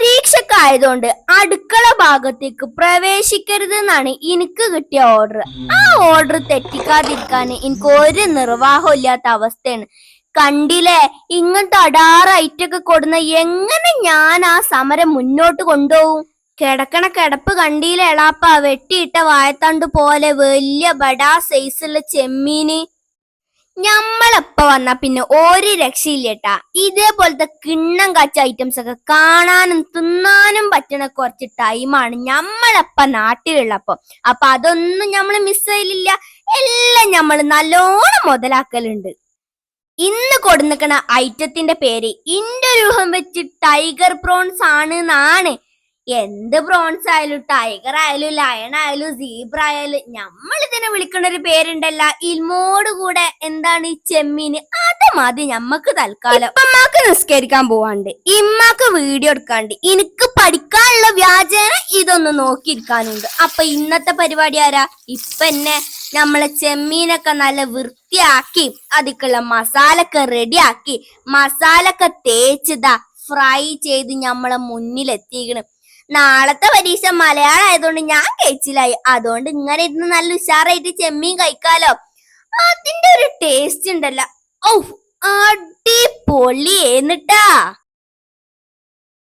പരീക്ഷക്ക് ആയതുകൊണ്ട് അടുക്കള ഭാഗത്തേക്ക് പ്രവേശിക്കരുത് എന്നാണ് എനിക്ക് കിട്ടിയ ഓർഡർ ആ ഓർഡർ തെറ്റിക്കാതിരിക്കാൻ എനിക്ക് ഒരു നിർവാഹം ഇല്ലാത്ത അവസ്ഥയാണ്. കണ്ടില്ലേ? ഇങ്ങനത്തെ അടാറായിട്ടൊക്കെ കൊടുന്ന എങ്ങനെ ഞാൻ ആ സമരം മുന്നോട്ട് കൊണ്ടുപോകും? കിടക്കണ കിടപ്പ് കണ്ടിയിലെളാപ്പ വെട്ടിയിട്ട വായത്താണ്ട് പോലെ വലിയ ബടാ സൈസുള്ള ചെമ്മീന്. ഞമ്മളെപ്പ വന്നാ പിന്നെ ഒരു രക്ഷയില്ലേട്ടാ. ഇതേപോലത്തെ കിണ്ണം കാച്ച ഐറ്റംസ് ഒക്കെ കാണാനും തിന്നാനും പറ്റണ കുറച്ച് ടൈമാണ് ഞമ്മളെപ്പ നാട്ടിലുള്ളപ്പോ. അപ്പൊ അതൊന്നും നമ്മൾ മിസ് ചെയ്യലില്ല. എല്ലാം ഞമ്മൾ നല്ലോണം മുതലാക്കലുണ്ട്. ഇന്ന് കൊടുന്നിക്കണ ഐറ്റത്തിന്റെ പേര് ഇന്റെ രൂപം വെച്ച് ടൈഗർ പ്രോൺസ് ആണ് എന്നാണ് എന്ത് ബ്രോൺസ് ആയാലും ടൈഗർ ആയാലും ലയൺ ആയാലും സീബ്ര ആയാലും നമ്മൾ ഇതിനെ വിളിക്കുന്ന ഒരു പേരുണ്ടല്ല. ഇൽമോട് കൂടെ എന്താണ് ഈ ചെമ്മീന് അത് മതി ഞമ്മക്ക് തൽക്കാലം. ഇമ്മക്ക് നിസ്കരിക്കാൻ പോവാണ്ട്. ഇമ്മക്ക് വീഡിയോ എടുക്കാണ്ട്. എനിക്ക് പഠിക്കാനുള്ള വ്യാജേന ഇതൊന്ന് നോക്കിയിരിക്കാനുണ്ട്. അപ്പൊ ഇന്നത്തെ പരിപാടി ആരാ? ഇപ്പൊ എന്നെ നമ്മളെ ചെമ്മീനൊക്കെ നല്ല വൃത്തിയാക്കി അതിക്കുള്ള മസാലൊക്കെ റെഡിയാക്കി മസാലൊക്കെ തേച്ചതാ ഫ്രൈ ചെയ്ത് നമ്മളെ മുന്നിലെത്തിക്കണ് നാളത്തെ പരീക്ഷ മലയാളം ആയതുകൊണ്ട് ഞാൻ കഴിച്ചില്ലായി. അതുകൊണ്ട് ഇങ്ങനെ ഇരുന്ന് നല്ല ഉഷാറായിട്ട് ചെമ്മീൻ കഴിക്കാലോ. അതിന്റെ ഒരു ടേസ്റ്റ് ഉണ്ടല്ലോ. ഔ അടിപൊളി എന്നിട്ടാ